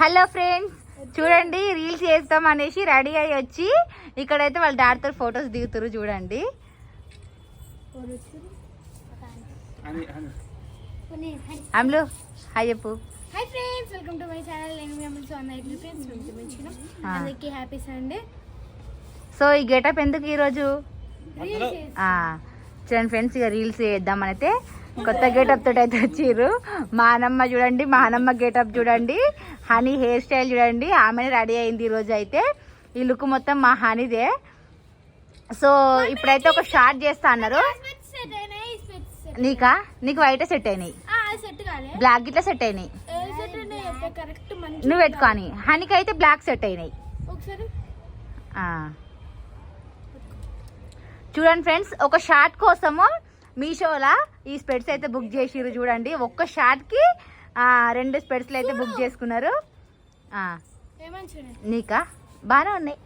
Hello friends చూడండి reels చేస్తాం అనేసి రెడీ అయ్యి వచ్చి ఇక్కడైతే వాళ్ళ డాడీతో ఫొటోస్ దిగుతారు చూడండి. అమ్లు హాయ్ చెప్పు. Hi friends welcome to my channel. నేను ఇడ్లీ ఫ్రెండ్స్. అందరికీ హ్యాపీ సండే. సో ఈ గెటప్ ఎందుకు ఈరోజు? చూడండి ఫ్రెండ్స్ ఇక రీల్స్ చేద్దామని అయితే కొత్త గెటప్ తోటి అయితే వచ్చిర్రు. మా అన్నమ్మ చూడండి మా అన్నమ్మ గెటప్ చూడండి. హనీ హెయిర్ స్టైల్ చూడండి. ఆమె రెడీ అయింది ఈరోజు అయితే. ఈ లుక్ మొత్తం మా హనీదే. సో ఇప్పుడైతే ఒక షార్ట్ చేస్తా అన్నారు. నీకా? నీకు వైటే సెట్ అయినాయి. బ్లాక్ గిట్లా సెట్ అయినాయి. నువ్వు పెట్టుకోని హనీకి అయితే బ్లాక్ సెట్ అయినాయి. చూడండి ఫ్రెండ్స్ ఒక షార్ట్ కోసము మీషోలా? ఈ స్పెట్స్ అయితే బుక్ చేసిర్రు చూడండి. ఒక్క షార్ట్కి రెండు స్పెట్స్లు అయితే బుక్ చేసుకున్నారు. నీకా? బాగానే ఉన్నాయి.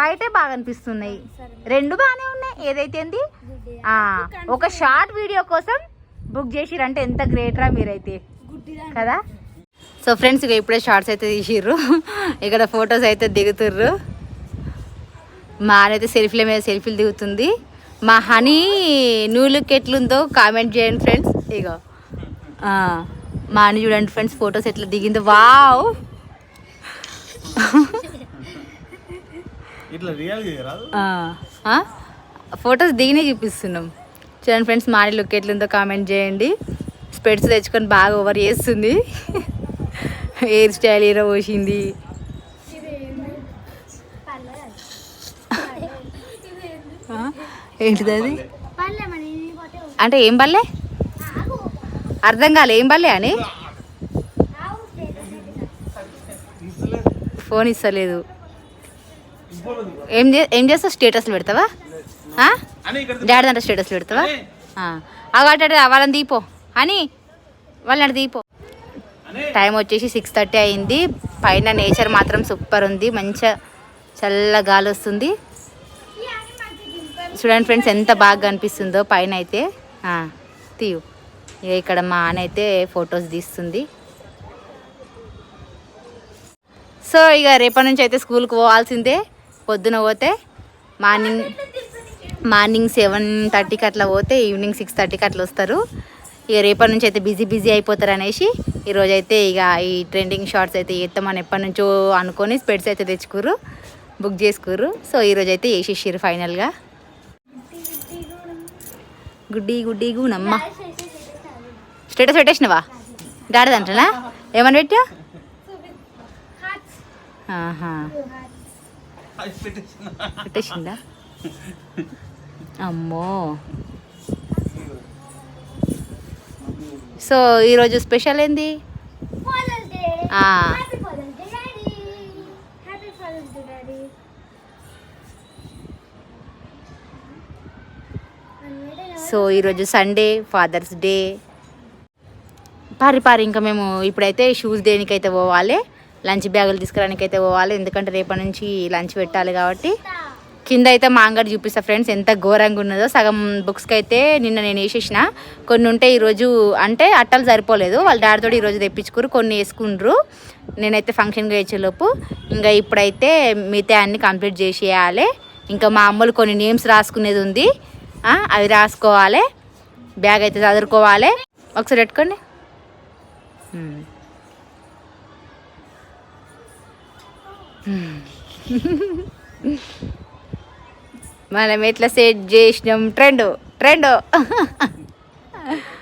వైటే బాగా అనిపిస్తున్నాయి రెండు బాగానే ఉన్నాయి. ఏదైతే ఒక షార్ట్ వీడియో కోసం బుక్ చేసిరంటే ఎంత గ్రేట్రా మీరైతే. కదా? సో ఫ్రెండ్స్ ఇక ఇప్పుడే షార్ట్స్ అయితే తీసిర్రు. ఇక్కడ ఫొటోస్ అయితే దిగుతుర్రు. మా అయితే సెల్ఫీల మీద సెల్ఫీలు దిగుతుంది. మా హనీ న్యూ లుక్ ఎట్లుందో కామెంట్ చేయండి ఫ్రెండ్స్. ఇక మా అని చూడండి ఫ్రెండ్స్ ఫొటోస్ ఎట్లా దిగిందో. వావ్! ఇట్లా రియల్ రాదు ఫొటోస్ దిగినే చూపిస్తున్నాం. చూడండి ఫ్రెండ్స్ మా అని లుక్ ఎట్లుందో కామెంట్ చేయండి. స్పెట్స్ తెచ్చుకొని బాగా ఓవర్ చేస్తుంది. హెయిర్ స్టైల్ హీరో పోసింది. ఆ, ఏంటిది అది? అంటే ఏం బల్లే? అర్థం కాలే ఏం బల్లే అని? ఫోన్ ఇస్తలేదు. ఏం చే ఏం చేస్తావు? స్టేటస్లు పెడతావా? ఆ? అని ఇక్కడ డాడీ అంటే స్టేటస్లు పెడతావా? అవాటాడు వాళ్ళని దీపో. అని వాళ్ళని దీపో. అని. టైం వచ్చేసి సిక్స్ థర్టీ అయింది. పైన నేచర్ మాత్రం సూపర్ ఉంది. మంచిగా చల్ల గాలి వస్తుంది. చూడండి ఫ్రెండ్స్ ఎంత బాగా కనిపిస్తుందో పైన అయితే తీయు. ఇక ఇక్కడ మా ఆన అయితే ఫొటోస్ తీస్తుంది. సో ఇక రేపటి నుంచి అయితే స్కూల్కి పోవాల్సిందే. పొద్దున పోతే మార్నింగ్ మార్నింగ్ సెవెన్ థర్టీకి అట్లా పోతే ఈవినింగ్ సిక్స్ థర్టీకి అట్లా వస్తారు. ఇక రేపటి నుంచి అయితే బిజీ బిజీ అయిపోతారు అనేసి ఈరోజు అయితే ఇక ఈ ట్రెండింగ్ షార్ట్స్ అయితే ఎత్తామని ఎప్పటి నుంచో అనుకొని స్పెడ్స్ అయితే తెచ్చుకోరు బుక్ చేసుకురు సో ఈరోజు అయితే వేసేసారు ఫైనల్గా? గుడ్డి గుడ్డి గూనమ్మ స్టేటస్ పెట్టేసినవా? డాడదంటనా ఏమని పెట్టా. పెట్టేసిందా? అమ్మో. సో ఈరోజు స్పెషల్ ఏంది ఫాదర్స్ డే ఆ, happy Father's daddy happy Father's daddy so ఈరోజు సండే ఫాదర్స్ డే పారి పారి ఇంకా మేము ఇప్పుడైతే షూస్ దేనికైతే పోవాలి లంచ్ బ్యాగులు తీసుకురానికి అయితే పోవాలి ఎందుకంటే రేపటి నుంచి లంచ్ పెట్టాలి కాబట్టి. కింద అయితే మా అంగడి చూపిస్తా ఫ్రెండ్స్ ఎంత ఘోరంగా ఉన్నదో. సగం బుక్స్కి అయితే నిన్న నేను వేసేసిన. కొన్ని ఉంటే ఈరోజు అంటే అట్టలు సరిపోలేదు. వాళ్ళ డాడీతో ఈరోజు తెప్పించుకురు కొన్ని వేసుకుండ్రు. నేనైతే ఫంక్షన్గా వేసేలోపు ఇంకా ఇప్పుడైతే మిగతా అన్ని కంప్లీట్ చేసేయాలి. ఇంకా మా అమ్మలు కొన్ని నేమ్స్ రాసుకునేది ఉంది. అవి రాసుకోవాలి. బ్యాగ్ అయితే చదువుకోవాలి ఒకసారి పెట్టుకోండి. మనం ఎట్లా సెట్ చేసినాం? Trend trend.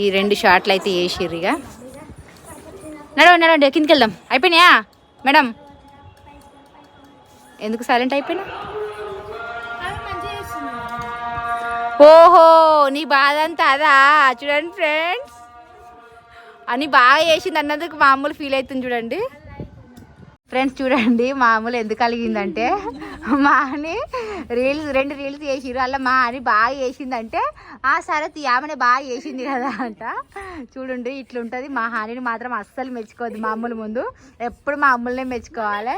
ఈ రెండు షార్ట్లు అయితే వేసిర్రిగా నడవ నడవండి నడవండి కిందకి వెళ్దాం అయిపోయినాయా? మేడం? ఎందుకు సైలెంట్ అయిపోయినా? ఓహో నీ బాధ అంతా అదా? చూడండి ఫ్రెండ్స్ అని బాగా చేసింది అన్నందుకు మామూలు ఫీల్ అవుతుంది చూడండి. ఫ్రెండ్స్ చూడండి మామూలు ఎందుకు కలిగిందంటే మా అని రీల్స్ రెండు రీల్స్ చేసిర్రు. అలా మా అని బాగా చేసిందంటే ఆ సరే తీ, ఆమెనే బాగా చేసింది కదా అంట. చూడండి ఇట్లుంటుంది. మా హానిని మాత్రం అస్సలు మెచ్చుకోవద్దు మా అమ్ముల ముందు. ఎప్పుడు మా అమ్ములనే మెచ్చుకోవాలి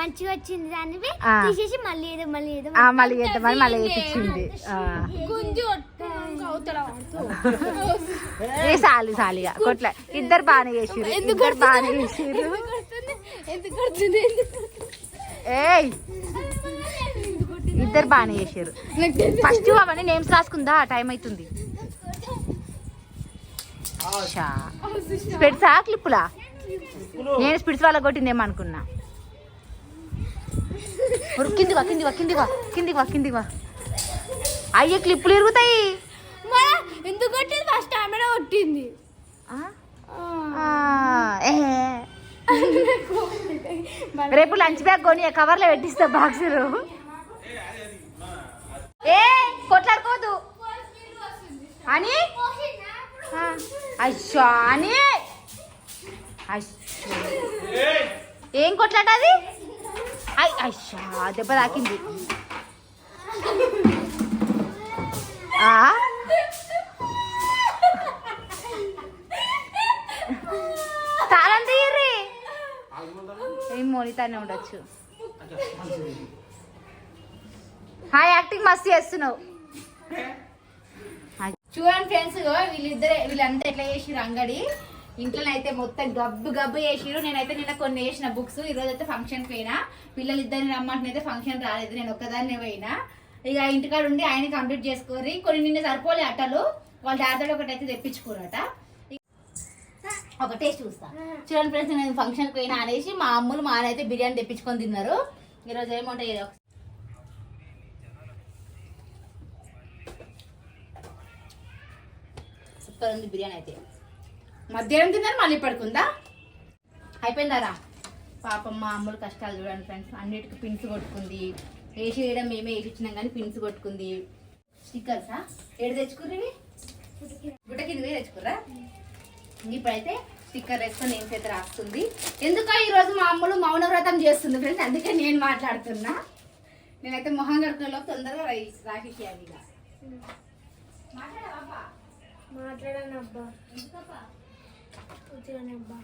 మంచిగా వచ్చింది మళ్ళీ మళ్ళీ మళ్ళీ మళ్ళీ. గుంజు ఏ సాలి సాలిగా కొట్ల. ఇద్దరు బాగానే చేసిర్రు ఇద్దరు బాగానే కొడుతుంది? ఎందుకు ఏయ్! ఇద్దరు బాగానే చేసారు ఫస్ట్ అవన్నీ నేమ్స్ రాసుకుందా? టైం అవుతుంది స్పెడ్సా క్లిప్పులా? నేను స్పిడ్స్ వాళ్ళ కొట్టిందేమో అనుకున్నా. ఉరు, కిందికి వా కిందికి వా కిందికి వా కిందికి వా కిందికి వా. అయ్యే క్లిప్పులు ఇరుగుతాయి. ఏ. రేపు లంచ్ బ్యాగ్ కొని కవర్లో పెట్టిస్తా బాక్సులు. ఏ కొట్లాడుకోదు అని? అయ్యో అని. ఏం కొట్లాట అది? అయ్ అయ్యా దెబ్బ తాకింది ఆ? తాళం తీయర్రి ఏం మోనితానే ఉండొచ్చు. హాయ్ యాక్టింగ్ మస్తు చేస్తున్నావు. చూడండి ఫ్రెండ్స్ వీళ్ళిద్దరే వీళ్ళంతా ఎట్లా చేసిరు అంగడి? ఇంట్లో అయితే మొత్తం గబ్బు గబ్బు చేసిరు నేనైతే నిన్న కొన్ని వేసిన బుక్స్ ఈ రోజు అయితే ఫంక్షన్ పోయినా. పిల్లలు ఇద్దరిని రమ్మంటే అయితే ఫంక్షన్ రాలేదు నేను ఒక్కదాన్నే పోయినా. ఇక ఇంటికాడ ఉండి ఆయన కంప్లీట్ చేసుకోరి కొన్ని నిన్న సరిపోలే అట్టలు వాళ్ళ డాడీ ఒకటి అయితే తెప్పించుకోరట. ఒక టేస్ట్ చూస్తా. చూడండి ఫ్రెండ్స్ నేను ఫంక్షన్కి పోయినా అనేసి మా అమ్ములు మా అయితే బిర్యానీ తెప్పించుకొని తిన్నారు. ఈరోజు ఏముంటాయి? ఇది సూపర్ ఉంది బిర్యానీ అయితే. మధ్యాహ్నం తిన్నారు మళ్ళీ పడుకుందా? అయిపోయిందారా పాపం మా అమ్ములు కష్టాలు చూడండి ఫ్రెండ్స్. అన్నిటికీ పిన్స్ కొట్టుకుంది. వేసి వేయడం మేమే వేసి ఇచ్చినాం కానీ పిన్స్ కొట్టుకుంది. స్టిక్కర్సా ఏడు తెచ్చుకుర్రీ ఇవి? గుట్ట కింద తెచ్చుకుర్రా? ఇప్పుడైతే స్టిక్కర్ వేసుకొని ఏం చేత రాస్తుంది. ఎందుకో ఈ రోజు మా అమ్మలు మౌన వ్రతం చేస్తుంది ఫ్రెండ్స్ అందుకే నేను మాట్లాడుతున్నా. నేనైతే మొహం కడుకునేలో తొందరగా రాయి- రాసేసేయాలి ఇక. మాట్లాడవా? మాట్లాడాను అబ్బా. కూర్చోని అబ్బా.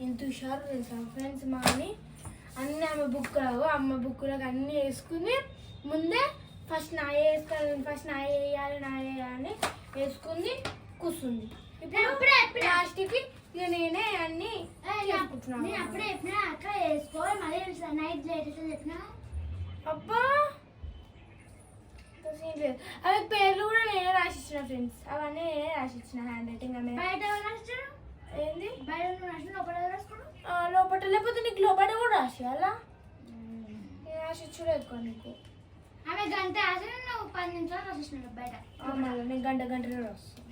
ఎంత హుషారు తెలుసా? ఫ్రెండ్స్ మా అని అన్ని ఆమె బుక్ రావు. అమ్మ బుక్కులకు అన్ని వేసుకుని ముందే ఫస్ట్ నా వేసుకోవాలి ఫస్ట్ నా వేయాలి నా వేయాలని వేసుకుంది కూర్చుంది. ఇప్పుడు లాస్ట్కి ఇక నేనే అన్ని చేసుకుంటున్నాను. నేను అప్పుడే చెప్పినా అక్క వేసుకో మళ్ళీ నైట్ లేట్ చెప్పినా? అబ్బా. అవి పేర్లు కూడా నేనే రాసిచ్చిన ఫ్రెండ్స్ అవన్నీ నేనే రాసిచ్చిన హ్యాండ్ రైటింగ్ అనే బయట ఏంది? బయట రాసిన లోపల లోపల లేకపోతే నీకు లోపల కూడా రాసేయాలా నేను రాసిచ్చులేదు నీకు. ఆమె గంట రాసి నువ్వు పది నిమిషాలు రాసేసినాడు బయట. మళ్ళీ నేను గంట గంటలో రాస్తాను